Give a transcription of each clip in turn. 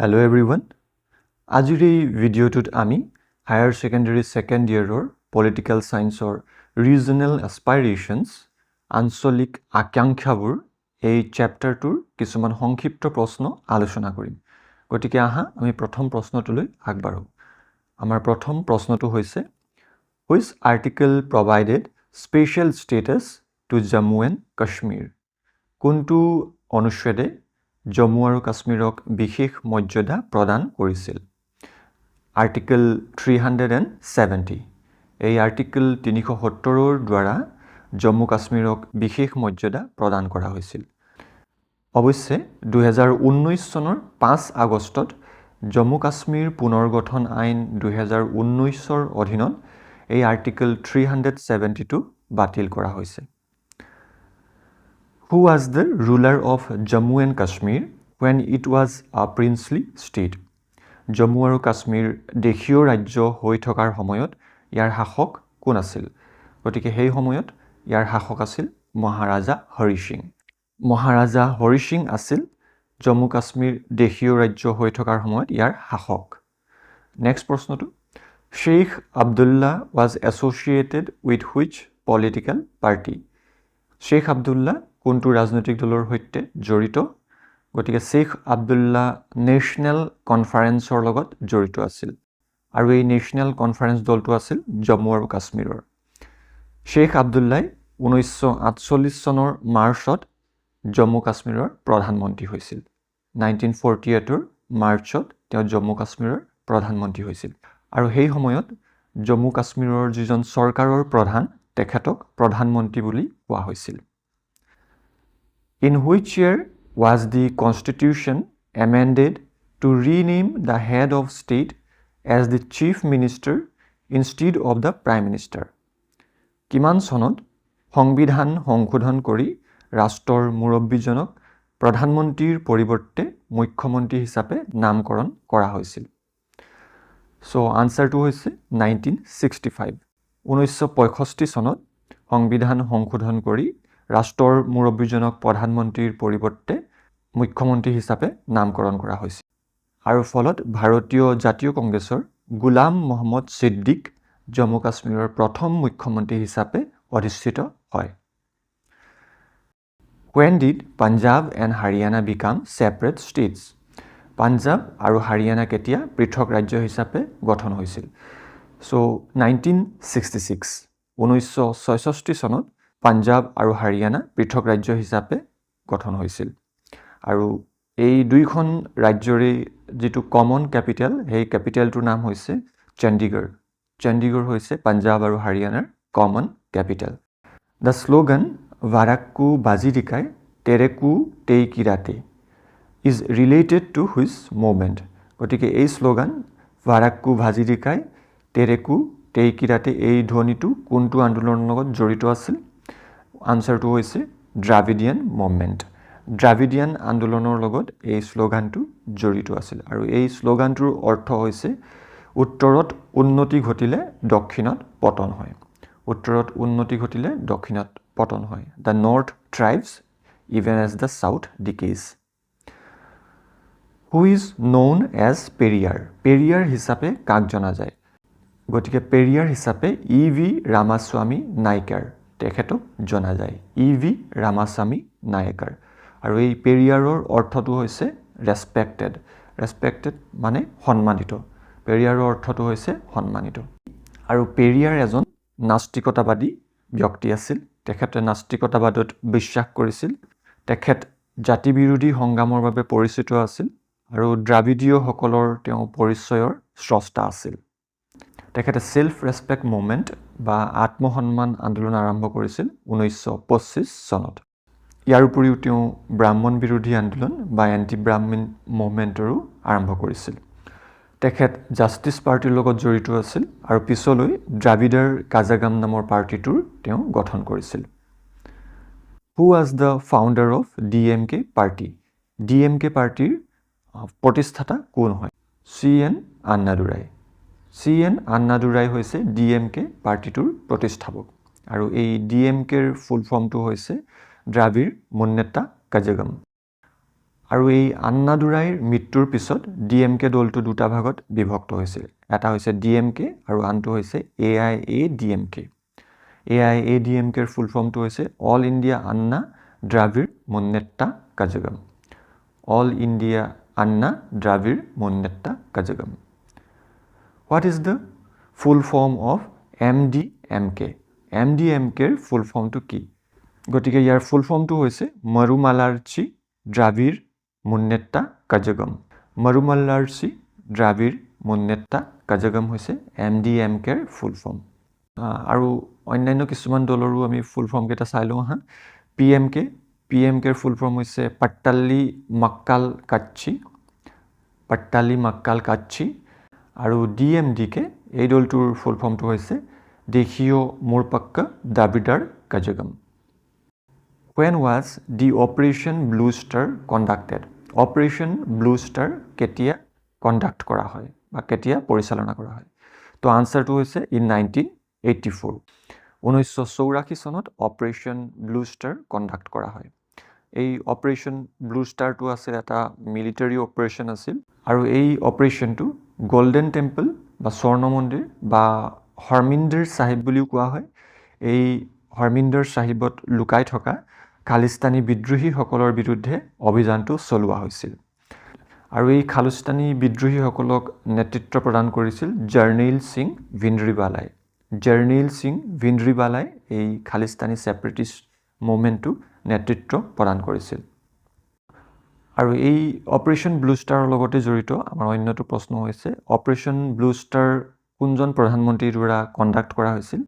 Hello everyone আজিৰ এই ভিডিঅ'টোত আমি হায়াৰ ছেকেণ্ডেৰী ছেকেণ্ড ইয়েৰৰ পলিটিকেল ছায়েন্সৰ ৰিজনেল এছপাইৰেশ্যনছ আঞ্চলিক আকাংক্ষাবোৰ এই চেপ্টাৰটোৰ কিছুমান সংক্ষিপ্ত প্ৰশ্ন আলোচনা কৰিম। গতিকে আহা আমি প্ৰথম প্ৰশ্নটোলৈ আগবাঢ়োঁ। আমাৰ প্ৰথম প্ৰশ্নটো হৈছে which article provided special status to Jammu and Kashmir কোনটো অনুচ্ছেদে জম্মু আৰু কাশ্মীৰক বিশেষ মৰ্যাদা প্ৰদান কৰিছিল। Article three hundred and seventy এই আৰ্টিকেল তিনিশ সত্তৰৰ দ্বাৰা জম্মু কাশ্মীৰক বিশেষ মৰ্যাদা প্ৰদান কৰা হৈছিল। অৱশ্যে দুহেজাৰ ঊনৈছ চনৰ পাঁচ আগষ্টত জম্মু কাশ্মীৰ পুনৰ গঠন আইন দুহেজাৰ ঊনৈছৰ অধীনত এই আৰ্টিকেল থ্ৰী হাণ্ড্ৰেড ছেভেণ্টিটো বাতিল কৰা হৈছে। Who was the ruler of Jammu and Kashmir when it was a princely state Jammu আৰু কাশ্মীৰ দেশীয় ৰাজ্য হৈ থকাৰ সময়ত ইয়াৰ শাসক কোন আছিল? গতিকে সেই সময়ত ইয়াৰ শাসক আছিল মহাৰাজা হৰি সিং। মহাৰাজা হৰি সিং আছিল জম্মু কাশ্মীৰ দেশীয় ৰাজ্য হৈ থকাৰ সময়ত ইয়াৰ শাসক। নেক্সট প্ৰশ্নটো। Sheikh Abdullah was associated with which political party Sheikh Abdullah কোনটো ৰাজনৈতিক দলৰ সৈতে জড়িত? গতিকে শ্বেইখ আব্দুল্লা নেশ্যনেল কনফাৰেন্সৰ লগত জড়িত আছিল। আৰু এই নেশ্যনেল কনফাৰেন্স দলটো আছিল জম্মু আৰু কাশ্মীৰৰ। শ্বেইখ আব্দুল্লাই ঊনৈছশ আঠচল্লিছ চনৰ মাৰ্চত জম্মু কাশ্মীৰৰ প্ৰধানমন্ত্ৰী হৈছিল। নাইনটিন ফৰ্টি এইটৰ মাৰ্চত তেওঁ জম্মু কাশ্মীৰৰ প্ৰধানমন্ত্ৰী হৈছিল। আৰু সেই সময়ত জম্মু কাশ্মীৰৰ যিজন চৰকাৰৰ প্ৰধান তেখেতক প্ৰধানমন্ত্ৰী বুলি কোৱা হৈছিল। In which year was the constitution amended to rename the head of state as the chief minister instead of the prime minister কিমান চনত সংবিধান সংশোধন কৰি ৰাষ্ট্ৰৰ মুৰব্বীজনক প্ৰধানমন্ত্ৰীৰ পৰিৱৰ্তে মুখ্যমন্ত্ৰী হিচাপে নামকৰণ কৰা হৈছিল? চ' আনচাৰটো হৈছে নাইনটিন ছিক্সটি ফাইভ ঊনৈছশ পঁয়ষষ্ঠি চনত সংবিধান সংশোধন কৰি ৰাষ্ট্ৰৰ মুৰব্বীজনক প্ৰধানমন্ত্ৰীৰ পৰিৱৰ্তে মুখ্যমন্ত্ৰী হিচাপে নামকৰণ কৰা হৈছিল। আৰু ফলত ভাৰতীয় জাতীয় কংগ্ৰেছৰ গোলাম মহম্মদ ছিদ্দিক জম্মু কাশ্মীৰৰ প্ৰথম মুখ্যমন্ত্ৰী হিচাপে অধিষ্ঠিত হয়। When did Punjab and Haryana become separate states. Punjab আৰু হাৰিয়ানা কেতিয়া পৃথক ৰাজ্য হিচাপে গঠন হৈছিল? চ' নাইনটিন ছিক্সটি ছিক্স ঊনৈছশ ছয়ষষ্ঠি চনত পাঞ্জাৱ আৰু হাৰিয়ানা পৃথক ৰাজ্য হিচাপে গঠন হৈছিল। আৰু এই দুইখন ৰাজ্যৰে যিটো কমন কেপিটেল সেই কেপিটেলটোৰ নাম হৈছে চণ্ডীগড়। চণ্ডীগড় হৈছে পাঞ্জাৱ আৰু হাৰিয়ানাৰ কমন কেপিটেল দ্য শ্লোগান ভাৰাক্কু বাজিৰিকাই টেৰেকু টেইকিৰাটে is related to which movement গতিকে এই শ্লোগান ভাৰাক্কু ভাজিৰিকাই টেৰেকু টেইকিৰাটে এই ধ্বনিটো কোনটো আন্দোলনৰ লগত জড়িত আছিল? আনচাৰটো হৈছে দ্ৰাভিডিয়ান মুভমেণ্ট দ্ৰাভিডিয়ান আন্দোলনৰ লগত এই শ্লোগানটো জড়িত আছিল আৰু এই শ্লোগানটোৰ অৰ্থ হৈছে উত্তৰত উন্নতি ঘটিলে দক্ষিণত পতন হয়। উত্তৰত উন্নতি ঘটিলে দক্ষিণত পতন হয়। The north thrives even as the south decays who is known as Periyar Periyar হিচাপে কাক জনা যায়? গতিকে পেৰিয়াৰ হিচাপে ই ভি ৰামাস্বামী নাইকাৰ তেখেতক জনা যায়। E V Ramaswamy Naicker. আৰু এই পেৰিয়াৰৰ অৰ্থটো হৈছে ৰেচপেক্টেড ৰেচপেক্টেড মানে সন্মানিত। পেৰিয়াৰৰ অৰ্থটো হৈছে সন্মানিত। আৰু পেৰিয়াৰ এজন নাস্তিকতাবাদী ব্যক্তি আছিল। তেখেতে নাস্তিকতাবাদত বিশ্বাস কৰিছিল। তেখেত জাতি বিৰোধী সংগ্ৰামৰ বাবে পৰিচিত আছিল। আৰু দ্ৰাবিডীয়সকলৰ তেওঁ পৰিচয়ৰ স্ৰষ্টা আছিল। তেখেতে ছেল্ফ ৰেচপেক্ট মুভমেণ্ট বা আত্মসন্মান আন্দোলন আৰম্ভ কৰিছিল ঊনৈছশ পঁচিছ চনত। ইয়াৰ উপৰিও তেওঁ ব্ৰাহ্মণ বিৰোধী আন্দোলন বা এণ্টি ব্ৰাহ্মণ মুভমেণ্টৰো আৰম্ভ কৰিছিল। তেখেত জাষ্টিছ পাৰ্টীৰ লগত জড়িত আছিল আৰু পিছলৈ দ্ৰাবিডাৰ কাজাগাম নামৰ পাৰ্টীটোৰ তেওঁ গঠন কৰিছিল। Who was the founder of D M K party D M K পাৰ্টীৰ প্ৰতিষ্ঠাতা কোন হয়? C N Annadurai. C N Annadurai হৈছে ডি এম কে পাৰ্টীটোৰ প্ৰতিষ্ঠাপক। আৰু এই ডি এম কেৰ ফুল ফৰ্মটো হৈছে দ্ৰাবিড় মুন্নেতা কাজাগম আৰু এই আন্নাদুৰাইৰ মৃত্যুৰ পিছত ডি এম কে দলটো দুটা ভাগত বিভক্ত হৈছিল। এটা হৈছে ডি এম কে আৰু আনটো হৈছে A I A D M K A I A D M কেৰ ফুল ফৰ্মটো হৈছে All India Anna Dravida Munnetra Kazhagam All India Anna Dravida Munnetra Kazhagam D M কেৰ ফুল ফৰ্মটো কি? গতিকে ইয়াৰ ফুল ফৰ্মটো হৈছে মৰুমালাৰ্চি দ্ৰাবিড় মুন্নেত্তা কাজগম। মৰুমাল্লাৰ্চি দ্ৰাবিড় মুন্নেত্তা কাজগম হৈছে এম ডি এম কেৰ ফুল ফৰ্ম আৰু অন্যান্য কিছুমান দলৰো আমি ফুল ফৰ্মকেইটা চাই লওঁ হা P M K P M কেৰ ফুল ফৰ্ম হৈছে পাট্টাল্লি মাক্কাল কাচ্চি পাট্টালি মাক্কাল কাচ্চি আৰু ডি এম ডি কে এই দলটোৰ ফুল ফৰ্মটো হৈছে Desiya Murpokku Dravidar Kazhagam when was the operation blue star conducted operation blue star কেতিয়া কণ্ডাক্ট কৰা হয় বা কেতিয়া পৰিচালনা কৰা হয়? তো আনচাৰটো হৈছে ইন নাইনটিন এইট্টি ফ'ৰ ঊনৈছশ চৌৰাশী চনত অপাৰেশ্যন ব্লু ষ্টাৰ কণ্ডাক্ট কৰা হয়। এই অপাৰেশ্যন ব্লু ষ্টাৰটো আছিল এটা মিলিটাৰী অপাৰেশ্যন আছিল আৰু এই অপাৰেশ্যনটো গল্ডেন টেম্পল বা স্বৰ্ণ মন্দিৰ বা হৰমিন্দৰ চাহিব বুলিও কোৱা হয়। এই হৰমিন্দৰ চাহিবত লুকাই থকা খালিস্তানী বিদ্ৰোহীসকলৰ বিৰুদ্ধে অভিযানটো চলোৱা হৈছিল। আৰু এই খালিস্তানী বিদ্ৰোহীসকলক নেতৃত্ব প্ৰদান কৰিছিল জাৰ্নেইল সিং ভিনৰিবালাই জাৰ্নেইল সিং ভিনৰিবালাই এই খালিস্তানী ছেপাৰেটিষ্ট মুভমেণ্টটো নেতৃত্ব প্ৰদান কৰিছিল। আৰু এই অপাৰেশ্যন ব্লু ষ্টাৰৰ লগতে জড়িত আমাৰ অন্যটো প্ৰশ্ন হৈছে অপাৰেশ্যন ব্লু ষ্টাৰ কোনজন প্ৰধানমন্ত্ৰীৰ দ্বাৰা কণ্ডাক্ট কৰা হৈছিল?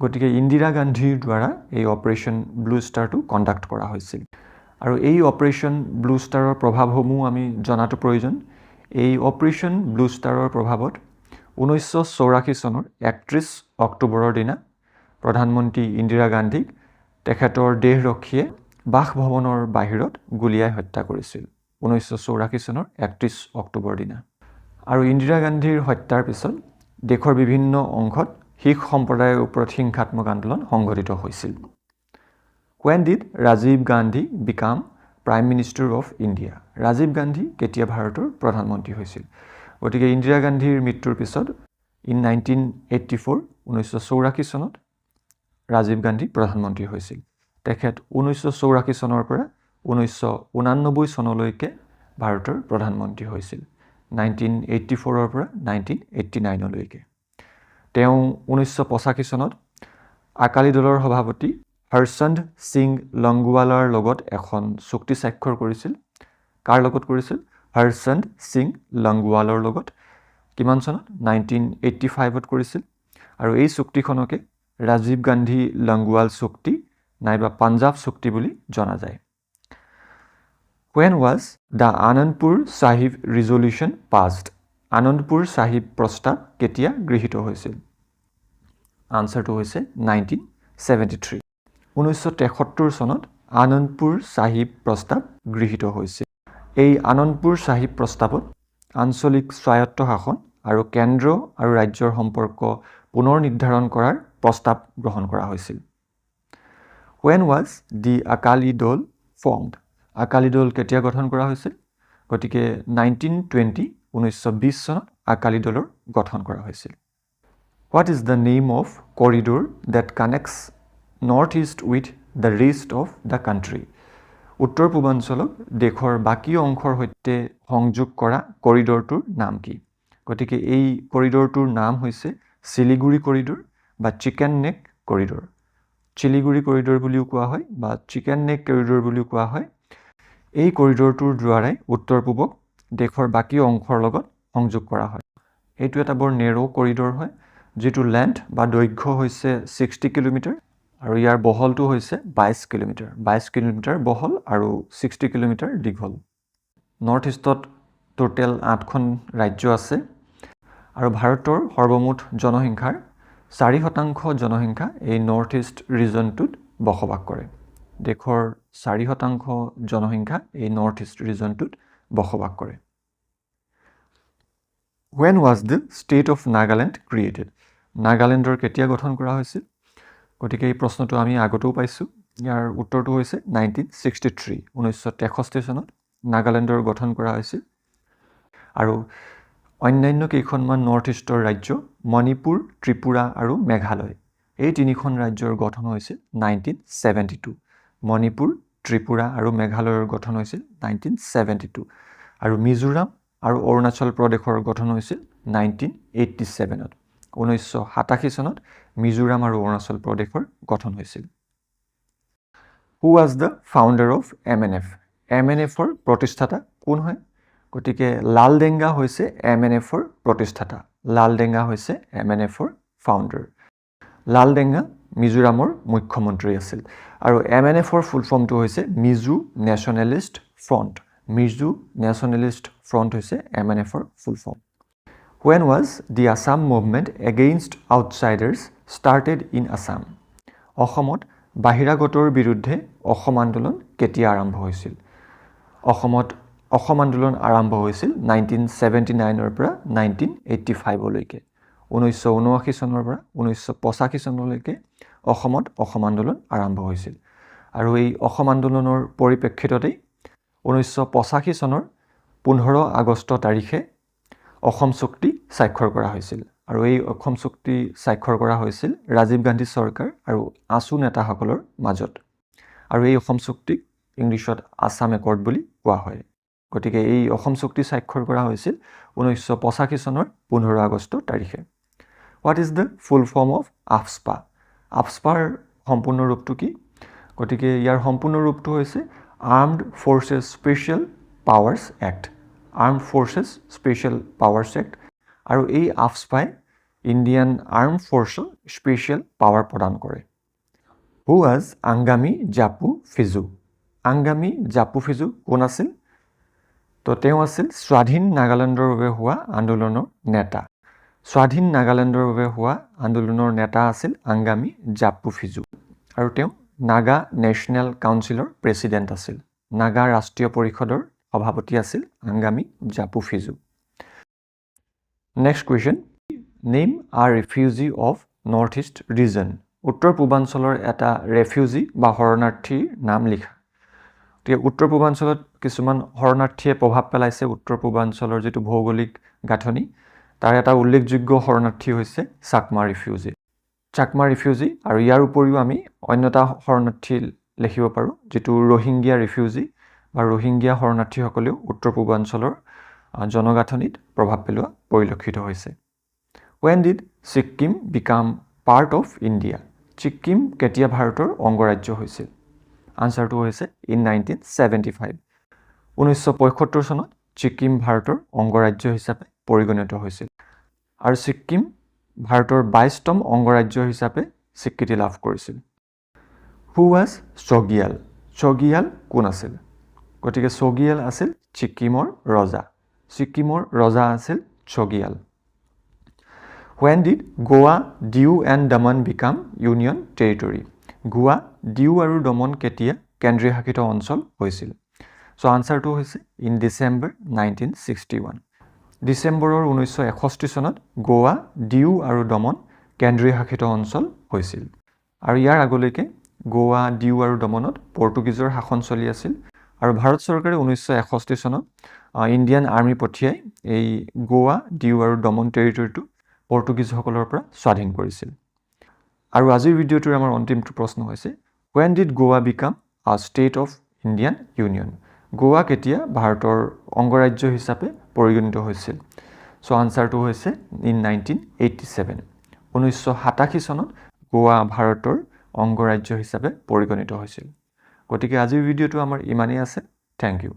গতিকে ইন্দিৰা গান্ধীৰ দ্বাৰা এই অপাৰেশ্যন ব্লু ষ্টাৰটো কণ্ডাক্ট কৰা হৈছিল। আৰু এই অপাৰেশ্যন ব্লু ষ্টাৰৰ প্ৰভাৱসমূহ আমি জনাটো প্ৰয়োজন। এই অপাৰেশ্যন ব্লু ষ্টাৰৰ প্ৰভাৱত ঊনৈছশ চৌৰাশী চনৰ একত্ৰিছ অক্টোবৰৰ দিনা প্ৰধানমন্ত্ৰী ইন্দিৰা গান্ধীক তেখেতৰ দেহৰক্ষীয়ে বাসভৱনৰ বাহিৰত গুলীয়াই হত্যা কৰিছিল। ঊনৈছশ চৌৰাশী চনৰ একত্ৰিছ অক্টোবৰ দিনা। আৰু ইন্দিৰা গান্ধীৰ হত্যাৰ পিছত দেশৰ বিভিন্ন অংশত শিখ সম্প্ৰদায়ৰ ওপৰত হিংসাত্মক আন্দোলন সংঘটিত হৈছিল। When did Rajiv Gandhi become prime minister of India. Rajiv Gandhi কেতিয়া ভাৰতৰ প্ৰধানমন্ত্ৰী হৈছিল? গতিকে ইন্দিৰা গান্ধীৰ মৃত্যুৰ পিছত ইন নাইনটিন এইট্টি ফ'ৰ ঊনৈছশ চৌৰাশী চনত ৰাজীৱ গান্ধী প্ৰধানমন্ত্ৰী হৈছিল। তেখেত ঊনৈছশ চৌৰাশী চনৰ পৰা ঊনৈছশ ঊনানব্বৈ চনলৈকে ভাৰতৰ প্ৰধানমন্ত্ৰী হৈছিল নাইনটিন এইট্টি ফ'ৰৰ পৰা নাইনটিন এইট্টি নাইনলৈকে। তেওঁ ঊনৈছশ পঁচাশী চনত আকালী দলৰ সভাপতি হৰচন্দ সিং লংগোৱালৰ লগত এখন চুক্তি স্বাক্ষৰ কৰিছিল। কাৰ লগত কৰিছিল? হৰচন্দ সিং লংগোৱালৰ লগত। কিমান চনত? নাইনটিন এইট্টি ফাইভত কৰিছিল। আৰু এই চুক্তিখনকে ৰাজীৱ গান্ধী লংগোৱাল চুক্তি নাইবা পাঞ্জাৱ চুক্তি বুলি জনা যায়। When was the Anandpur Sahib resolution passed Anandpur Sahib প্ৰস্তাৱ কেতিয়া গৃহীত হৈছিল? আনচাৰটো হৈছে নাইনটিন ছেভেণ্টি থ্ৰী ঊনৈছশ তেসত্তৰ চনত আনন্দপুৰ চাহিব প্ৰস্তাৱ গৃহীত হৈছিল। এই আনন্দপুৰ চাহিব প্ৰস্তাৱত আঞ্চলিক স্বায়ত্ত শাসন আৰু কেন্দ্ৰ আৰু ৰাজ্যৰ সম্পৰ্ক পুনৰ নিৰ্ধাৰণ কৰাৰ প্ৰস্তাৱ গ্ৰহণ কৰা হৈছিল। ৱেন ৱাজ দি আকালী দল ফৰ্মড আকালী দল কেতিয়া গঠন কৰা হৈছিল? গতিকে নাইনটিন টুৱেণ্টি ঊনৈছশ বিছ চনত আকালী দলৰ গঠন কৰা হৈছিল। What is the name of corridor that connects north east with the rest of the country উত্তৰ পূৰ্বাঞ্চলক দেশৰ বাকী অংশৰ সৈতে সংযোগ কৰা কৰিডৰটোৰ নাম কি? গতিকে এই কৰিডৰটোৰ নাম হৈছে চিলিগুৰি কৰিডৰ বা chicken neck corridor Siliguri corridor বুলিও কোৱা হয় বা চিকেন নেক কৰিডৰ বুলিও কোৱা হয়। এই কৰিডৰটোৰ দ্বাৰাই উত্তৰ পূবক দেশৰ বাকী অংশৰ লগত সংযোগ কৰা হয়। এইটো এটা বৰ নেৰ' কৰিডৰ হয় যিটো লেন্থ বা দৈৰ্ঘ্য হৈছে ছিক্সটি কিলোমিটাৰ আৰু ইয়াৰ বহলটো হৈছে বাইছ কিলোমিটাৰ। বাইছ কিলোমিটাৰ বহল আৰু ছিক্সটি কিলোমিটাৰ দীঘল। নৰ্থ ইষ্টত টোটেল আঠখন ৰাজ্য আছে আৰু ভাৰতৰ সৰ্বমুঠ জনসংখ্যাৰ চাৰি শতাংশ জনসংখ্যা এই নৰ্থ ইষ্ট ৰিজনটোত বসবাস কৰে। দেশৰ চাৰি শতাংশ জনসংখ্যা এই নৰ্থ ইষ্ট ৰিজনটোত বসবাস কৰে। When was the state of Nagaland created নাগালেণ্ডৰ কেতিয়া গঠন কৰা হৈছিল? গতিকে এই প্ৰশ্নটো আমি আগতেও পাইছোঁ। ইয়াৰ উত্তৰটো হৈছে নাইনটিন ছিক্সটি থ্ৰী ঊনৈছশ তেষষ্ঠি চনত নাগালেণ্ডৰ গঠন কৰা হৈছিল। আৰু অন্যান্য কেইখনমান নৰ্থ ইষ্টৰ ৰাজ্য, মণিপুৰ, ত্ৰিপুৰা আৰু মেঘালয়। এই তিনিখন ৰাজ্যৰ গঠন হৈছিল nineteen seventy two Manipur, Tripura আৰু মেঘালয়ৰ গঠন হৈছিল নাইনটিন ছেভেণ্টি টু আৰু মিজোৰাম আৰু অৰুণাচল প্ৰদেশৰ গঠন হৈছিল নাইনটিন এইটটি ছেভেনত ঊনৈছশ সাতাশী চনত মিজোৰাম আৰু অৰুণাচল প্ৰদেশৰ গঠন হৈছিল। Who was the founder of M N F M N এফৰ প্ৰতিষ্ঠাতা কোন হয়? গতিকে লালডেংগা হৈছে এম এন এফৰ প্ৰতিষ্ঠাতা। লালডেংগা হৈছে এম এন এফৰ ফাউণ্ডাৰ লালডেংগা মিজোৰামৰ মুখ্যমন্ত্ৰী আছিল। আৰু এম এন এফৰ ফুল ফৰ্মটো হৈছে Mizo nationalist front. Mizo nationalist front হৈছে এম এন এফৰ full form when was the Assam movement against outsiders started in Assam অসমত বাহিৰাগতৰ বিৰুদ্ধে অসম আন্দোলন কেতিয়া আৰম্ভ হৈছিল? অসমত অসম আন্দোলন আৰম্ভ হৈছিল নাইনটিন ছেভেণ্টি নাইনৰ পৰা নাইনটিন এইট্টি ফাইভলৈকে ঊনৈছশ ঊনআশী চনৰ পৰা ঊনৈছশ পঁচাশী চনলৈকে অসমত অসম আন্দোলন আৰম্ভ হৈছিল। আৰু এই অসম আন্দোলনৰ পৰিপ্ৰেক্ষিততেই ঊনৈছশ পঁচাশী চনৰ পোন্ধৰ আগষ্ট তাৰিখে অসম চুক্তি স্বাক্ষৰ কৰা হৈছিল। আৰু এই অসম চুক্তি স্বাক্ষৰ কৰা হৈছিল ৰাজীৱ গান্ধী চৰকাৰ আৰু আছু নেতাসকলৰ মাজত। আৰু এই অসম চুক্তিক ইংলিছত আছাম একৰ্ড বুলি কোৱা হয়। গতিকে এই অসম চুক্তি স্বাক্ষৰ কৰা হৈছিল ঊনৈছশ পঁচাশী চনৰ পোন্ধৰ আগষ্ট তাৰিখে। What is the full form of AFSPA আফস্পাৰ সম্পূৰ্ণ ৰূপটো কি? গতিকে ইয়াৰ সম্পূৰ্ণ ৰূপটো হৈছে armed forces special powers act armed forces special powers act আৰু এই আফস্পাই ইণ্ডিয়ান আৰ্ম ফ'ৰ্চক স্পেচিয়েল পাৱাৰ প্ৰদান কৰে। হু ৱাজ আংগামী জাপু ফিজু আংগামী জাপু ফিজু কোন আছিল? তো তেওঁ আছিল স্বাধীন নাগালেণ্ডৰ বাবে হোৱা আন্দোলনৰ নেতা। স্বাধীন নাগালেণ্ডৰ বাবে হোৱা আন্দোলনৰ নেতা আছিল আংগামী জাপু ফিজু আৰু তেওঁ নাগা নেশ্যনেল কাউন্সিলৰ প্ৰেছিডেণ্ট আছিল। নাগা ৰাষ্ট্ৰীয় পৰিষদৰ সভাপতি আছিল Angami Zapu Phizo next question name are refugee of north east region উত্তৰ পূৰ্বাঞ্চলৰ এটা ৰেফিউজি বা শৰণাৰ্থীৰ নাম লিখা। গতিকে উত্তৰ পূৰ্বাঞ্চলত কিছুমান শৰণাৰ্থীয়ে প্ৰভাৱ পেলাইছে উত্তৰ পূৰ্বাঞ্চলৰ যিটো ভৌগোলিক গাঁথনি তাৰ এটা উল্লেখযোগ্য শৰণাৰ্থী হৈছে চাকমা ৰিফিউজি। চাকমা ৰিফিউজি আৰু ইয়াৰ উপৰিও আমি অন্য এটা শৰণাৰ্থী লিখিব পাৰোঁ যিটো ৰোহিংগীয়া ৰিফিউজি বা ৰোহিংগীয়া শৰণাৰ্থীসকলেও উত্তৰ পূৰ্বাঞ্চলৰ জনগাঁথনিত প্ৰভাৱ পেলোৱা পৰিলক্ষিত হৈছে। When did Sikkim become part of India Sikkim কেতিয়া ভাৰতৰ অংগৰাজ্য হৈছিল? আনচাৰটো হৈছে ইন নাইনটিন ছেভেণ্টি ফাইভ ঊনৈছশ পঁয়সত্তৰ চনত ছিক্কিম ভাৰতৰ অংগৰাজ্য হিচাপে পৰিগণিত হৈছিল আৰু ছিক্কিম ভাৰতৰ বাইছতম অংগৰাজ্য হিচাপে স্বীকৃতি লাভ কৰিছিল। হু ৱাজ ছগিয়াল ছগিয়াল কোন আছিল? গতিকে ছগিয়াল আছিল ছিক্কিমৰ ৰজা। ছিক্কিমৰ ৰজা আছিল Chogyal when did Goa Diu and Daman become union territory? Goa Diu আৰু দমন কেতিয়া কেন্দ্ৰীয় শাসিত অঞ্চল হৈছিল? চ' আনচাৰটো হৈছে in December nineteen sixty one ডিচেম্বৰৰ ঊনৈছশ এষষ্ঠি চনত গোৱা ডিউ আৰু দমন কেন্দ্ৰীয় শাসিত অঞ্চল হৈছিল। আৰু ইয়াৰ আগলৈকে গোৱা ডিউ আৰু দমনত পৰ্তুগীজৰ শাসন চলি আছিল। আৰু ভাৰত চৰকাৰে ঊনৈছশ এষষ্ঠি চনত ইণ্ডিয়ান আৰ্মি পঠিয়াই এই গোৱা ডিউ আৰু দমন টেৰিটৰীটো পৰ্তুগীজসকলৰ পৰা স্বাধীন কৰিছিল। আৰু আজিৰ ভিডিঅ'টোৰ আমাৰ অন্তিমটো প্ৰশ্ন হৈছে when did Goa become a state of Indian union Goa কেতিয়া ভাৰতৰ অংগৰাজ্য হিচাপে পৰিগণিত হৈছিল? চ' আনচাৰটো হৈছে ইন নাইনটিন এইটটি ছেভেন ঊনৈছশ সাতাশী চনত গোৱা ভাৰতৰ অংগৰাজ্য হিচাপে পৰিগণিত হৈছিল। গতিকে আজিৰ ভিডিঅ'টো আমাৰ ইমানেই আছে। Thank U